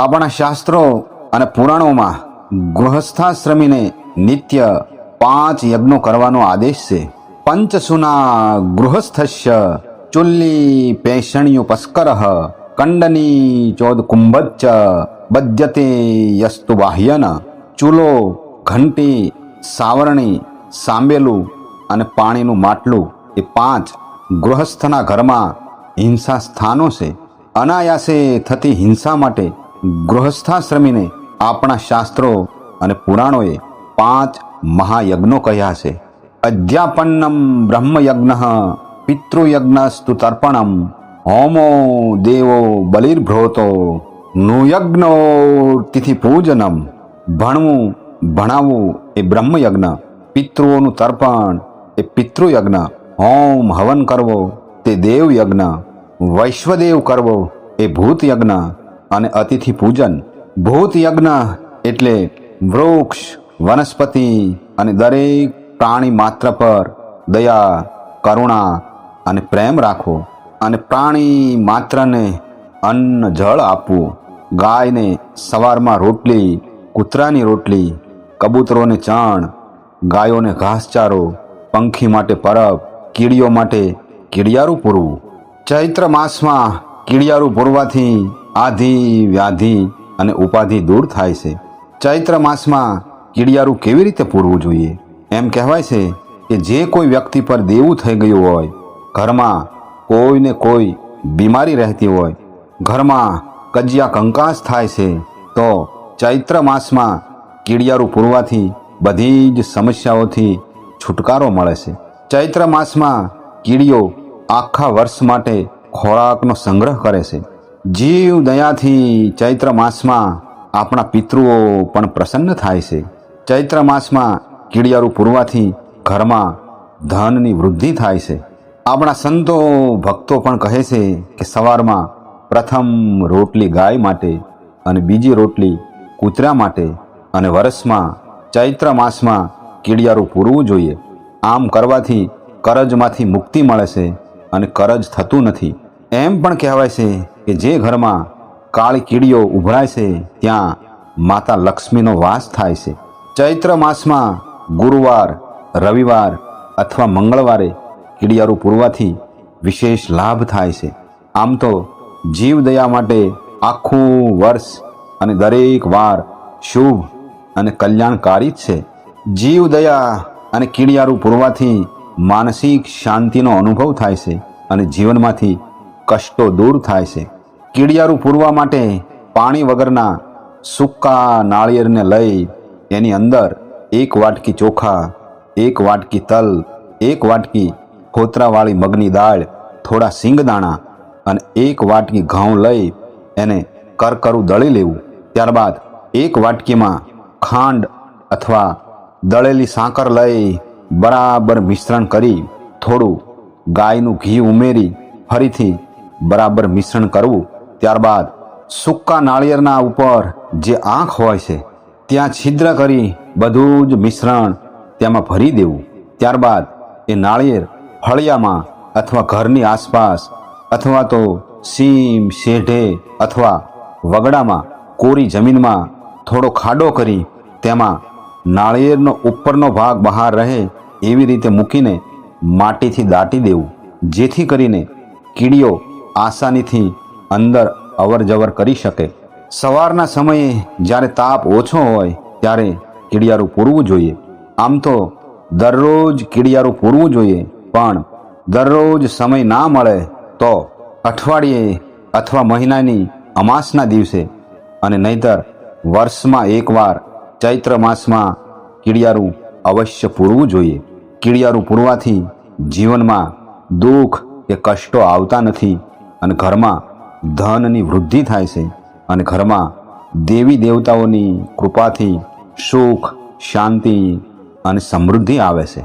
આપણા શાસ્ત્રો અને પુરાણોમાં ગૃહસ્થાશ્રમીને નિત્ય પાંચ યજ્ઞો કરવાનો આદેશ છે. પંચસુના ગૃહસ્થસ્ય ચુલ્લી પેષણ્યુ પસ્કર કંડની ચોદ કુંભચ્ચ બદ્યતે યસ્તુ બાહ્યન ચૂલો ઘંટી સાવરણી સાંબેલું અને પાણીનું માટલું એ પાંચ ગૃહસ્થના ઘરમાં હિંસા સ્થાનો છે. અનાયાસે થતી હિંસા માટે ગૃહસ્થાશ્રમીને આપણા શાસ્ત્રો અને પુરાણોએ પાંચ મહાયજ્ઞો કહ્યા છે. અધ્યાપન્નમ બ્રહ્મયજ્ઞ, પિતૃયજ્ઞસ્તુ તર્પણમ, હોમો દેવો બલિર્ભ્રોતો, નુયજ્ઞો તિથિ પૂજનમ ભણવું, ભણાવવું એ બ્રહ્મયજ્ઞ, પિતૃઓનું તર્પણ એ પિતૃયજ્ઞ, હોમ હવન કરવો તે દેવયજ્ઞ, વૈશ્વદેવ કરવો એ ભૂતયજ્ઞ અને અતિથિ પૂજન, ભૂત યજ્ઞ એટલે વૃક્ષ, વનસ્પતિ અને દરેક પ્રાણી માત્ર પર દયા, કરુણા અને પ્રેમ રાખવો અને પ્રાણી માત્રને અન્ન જળ આપવું. ગાયને સવારમાં રોટલી, કૂતરાની રોટલી, કબૂતરોને ચણ, ગાયોને ઘાસચારો, પંખી માટે પરબ, કીડીઓ માટે કીડિયારું પૂરવું ચૈત્ર માસમાં કીડિયારું પૂરવાથી આધિ, વ્યાધિ અને ઉપાધિ દૂર થાય છે. ચૈત્ર માસમાં કીડિયારું કેવી રીતે પૂરવું જોઈએ? એમ કહેવાય છે કે જે કોઈ વ્યક્તિ પર દેવું થઈ ગયું હોય, ઘરમાં કોઈને કોઈ બીમારી રહેતી હોય, ઘરમાં કજિયા કંકાસ થાય છે, તો ચૈત્ર માસમાં કીડિયારું પૂરવાથી બધી જ સમસ્યાઓથી છુટકારો મળે છે. ચૈત્ર માસમાં કીડીઓ આખા વર્ષ માટે ખોરાકનો સંગ્રહ કરે છે. જીવ દયાથી ચૈત્ર માસમાં આપણા પિતૃઓ પણ પ્રસન્ન થાય છે. ચૈત્ર માસમાં કીડિયારું પૂરવાથી ઘરમાં ધનની વૃદ્ધિ થાય છે. આપણા સંતો ભક્તો પણ કહે છે કે સવારમાં પ્રથમ રોટલી ગાય માટે અને બીજી રોટલી કૂતરા માટે અને વર્ષમાં ચૈત્ર માસમાં કીડિયારું પૂરવું જોઈએ. આમ કરવાથી કરજમાંથી મુક્તિ મળે છે અને કરજ થતું નથી. એમ પણ કહેવાય છે કે જે ઘરમાં કાળી કીડીઓ ઉભરાય છે, ત્યાં માતા લક્ષ્મીનો વાસ થાય છે. ચૈત્ર માસમાં ગુરુવાર, રવિવાર અથવા મંગળવારે કીડિયારું પૂરવાથી વિશેષ લાભ થાય છે. આમ તો જીવદયા માટે આખું વર્ષ અને દરેક વાર શુભ અને કલ્યાણકારી જ છે. જીવદયા અને કીડિયારું પૂરવાથી માનસિક શાંતિનો અનુભવ થાય છે અને જીવનમાંથી કષ્ટો દૂર થાય છે. કીડિયારું પૂરવા માટે પાણી વગરના સૂકા નાળિયેરને લઈ એની અંદર એક વાટકી ચોખા, એક વાટકી તલ, એક વાટકી ખોતરાવાળી મગની દાળ, થોડા સિંગદાણા અને એક વાટકી ઘઉં લઈ એને કરકરું દળી લેવું. ત્યારબાદ એક વાટકીમાં ખાંડ અથવા દળેલી સાકર લઈ બરાબર મિશ્રણ કરી થોડું ગાયનું ઘી ઉમેરી ફરીથી બરાબર મિશ્રણ કરવું. ત્યારબાદ સૂકા નાળિયેરના ઉપર જે આંખ હોય છે, ત્યાં છિદ્ર કરી બધું જ મિશ્રણ તેમાં ભરી દેવું. ત્યારબાદ એ નાળિયેર ફળિયામાં અથવા ઘરની આસપાસ અથવા તો સીમ, શેઢે અથવા વગડામાં કોરી જમીનમાં થોડો ખાડો કરી તેમાં નાળિયેરનો ઉપરનો ભાગ બહાર રહે એવી રીતે મૂકીને માટીથી દાટી દેવું. જેથી કરીને કીડીઓ આસાનીથી અંદર અવર જવર કરી શકે. સવારના સમયે જ્યારે તાપ ઓછો હોય ત્યારે કીડિયારું પૂરવું જોઈએ. આમ તો દરરોજ કીડિયારું પૂરવું જોઈએ, પણ દરરોજ સમય ના મળે તો અઠવાડિયે અથવા મહિનાની અમાસના દિવસે અને નહીતર વર્ષમાં એકવાર ચૈત્ર માસમાં કીડિયારું અવશ્ય પૂરવું જોઈએ. કીડિયારું પૂરવાથી જીવનમાં દુઃખ કે કષ્ટો આવતા નથી. અને ઘરમાં ધનની વૃદ્ધિ થાય છે અને ઘરમાં દેવી દેવતાઓની કૃપાથી સુખ, શાંતિ અને સમૃદ્ધિ આવે છે.